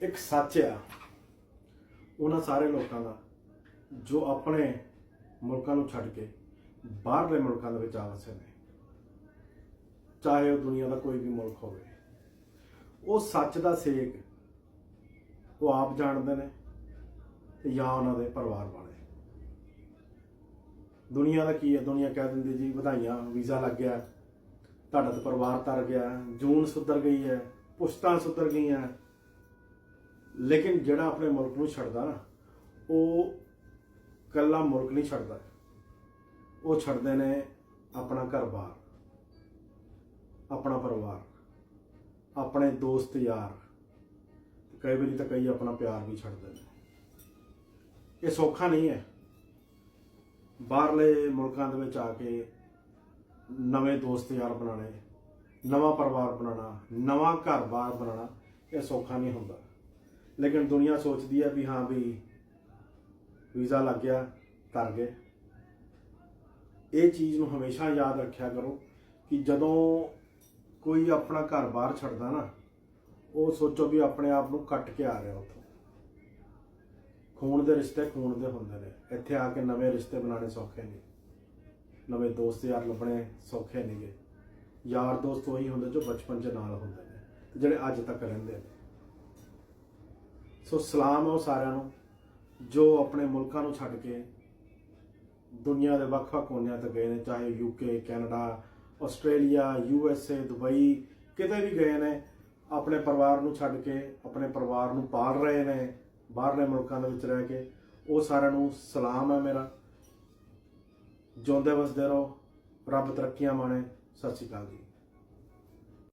ਇੱਕ ਸੱਚ ਆ, ਉਹਨਾਂ ਸਾਰੇ ਲੋਕਾਂ ਦਾ, ਜੋ ਆਪਣੇ ਮੁਲਕਾਂ ਨੂੰ ਛੱਡ ਕੇ ਬਾਹਰਲੇ ਮੁਲਕਾਂ ਦੇ ਵਿੱਚ ਆ ਵਸੇ ਨੇ। ਚਾਹੇ ਉਹ ਦੁਨੀਆ ਦਾ ਕੋਈ ਵੀ ਮੁਲਕ ਹੋਵੇ। ਉਹ ਸੱਚ ਦਾ ਸੇਕ, ਉਹ ਆਪ ਜਾਣਦੇ ਨੇ ਤੇ ਜਾਂ ਉਹਨਾਂ ਦੇ ਪਰਿਵਾਰ ਵਾਲੇ। ਦੁਨੀਆ ਦਾ ਕੀ ਹੈ ਦੁਨੀਆ ਕਹਿ ਦਿੰਦੀ ਜੀ, ਵਧਾਈਆਂ, ਵੀਜ਼ਾ ਲੱਗ ਗਿਆ। ਤੁਹਾਡਾ ਤਾਂ ਪਰਿਵਾਰ ਤਰ ਗਿਆ, ਜੂਨ ਸੁਧਰ ਗਈ ਹੈ, ਪੁਸ਼ਤਾਂ ਸੁਧਰ ਗਈਆਂ। ਲੇਕਿਨ ਜਿਹੜਾ ਆਪਣੇ ਮੁਲਕ ਨੂੰ ਛੱਡਦਾ ਨਾ, ਉਹ ਕੱਲਾ ਮੁਲਕ ਨਹੀਂ ਛੱਡਦਾ। ਉਹ ਛੱਡਦੇ ਨੇ ਆਪਣਾ ਘਰ-ਬਾਰ, ਆਪਣਾ ਪਰਿਵਾਰ, ਆਪਣੇ ਦੋਸਤ ਯਾਰ। ਕਈ ਵਾਰੀ ਤਾਂ ਕਈ ਆਪਣਾ ਪਿਆਰ ਵੀ ਛੱਡਦੇ ਨੇ। ਇਹ ਸੌਖਾ ਨਹੀਂ ਹੈ। ਬਾਹਰਲੇ ਮੁਲਕਾਂ ਦੇ ਵਿੱਚ ਆ ਕੇ ਨਵੇਂ ਦੋਸਤ ਯਾਰ ਬਣਾਉਣੇ, ਨਵਾਂ ਪਰਿਵਾਰ ਬਣਾਉਣਾ, ਨਵਾਂ ਘਰ-ਬਾਰ ਬਣਾਉਣਾ, ਇਹ ਸੌਖਾ ਨਹੀਂ ਹੁੰਦਾ। ਲੇਕਿਨ ਦੁਨੀਆ ਸੋਚਦੀ ਹੈ ਵੀ ਹਾਂ ਵੀ ਵੀਜ਼ਾ ਲੱਗ ਗਿਆ ਕਰ ਗਏ। ਇਹ ਚੀਜ਼ ਨੂੰ ਹਮੇਸ਼ਾ ਯਾਦ ਰੱਖਿਆ ਕਰੋ ਕਿ ਜਦੋਂ ਕੋਈ ਆਪਣਾ ਘਰ ਬਾਹਰ ਛੱਡਦਾ ਨਾ, ਉਹ ਸੋਚੋ ਵੀ ਆਪਣੇ ਆਪ ਨੂੰ ਕੱਟ ਕੇ ਆ ਰਿਹਾ ਉੱਥੋਂ। ਖੂਨ ਦੇ ਰਿਸ਼ਤੇ ਖੂਨ ਦੇ ਹੁੰਦੇ ਨੇ। ਇੱਥੇ ਆ ਕੇ ਨਵੇਂ ਰਿਸ਼ਤੇ ਬਣਾਉਣੇ ਸੌਖੇ ਨਹੀਂ ਨਵੇਂ ਦੋਸਤ ਯਾਰ ਲੱਭਣੇ ਸੌਖੇ ਨਹੀਂਗੇ ਯਾਰ ਦੋਸਤ ਉਹੀ ਹੁੰਦੇ ਜੋ ਬਚਪਨ 'ਚ ਨਾਲ ਹੁੰਦੇ ਨੇ ਜਿਹੜੇ ਅੱਜ ਤੱਕ ਰਹਿੰਦੇ ਨੇ। ਸੋ ਸਲਾਮ ਹੈ ਉਹ ਸਾਰਿਆਂ ਨੂੰ, ਜੋ ਆਪਣੇ ਮੁਲਕਾਂ ਨੂੰ ਛੱਡ ਕੇ ਦੁਨੀਆ ਦੇ ਵੱਖ-ਵੱਖ ਕੋਨਿਆਂ ਤੇ ਗਏ ਨੇ, ਚਾਹੇ UK Canada Australia U S A Dubai ਕਿਤੇ ਵੀ ਗਏ ਨੇ, ਆਪਣੇ ਪਰਿਵਾਰ ਨੂੰ ਛੱਡ ਕੇ, ਆਪਣੇ ਪਰਿਵਾਰ ਨੂੰ ਪਾਲ ਰਹੇ ਨੇ, ਬਾਹਰਲੇ ਮੁਲਕਾਂ ਦੇ ਵਿੱਚ ਰਹਿ ਕੇ, ਉਹ ਸਾਰਿਆਂ ਨੂੰ ਸਲਾਮ ਹੈ ਮੇਰਾ। ਜਿਉਂਦੇ ਵਸਦੇ ਰਹੋ, ਰੱਬ ਤਰੱਕੀਆਂ ਮਾਣੇ, ਸਤਿ ਸ਼੍ਰੀ ਅਕਾਲ ਜੀ।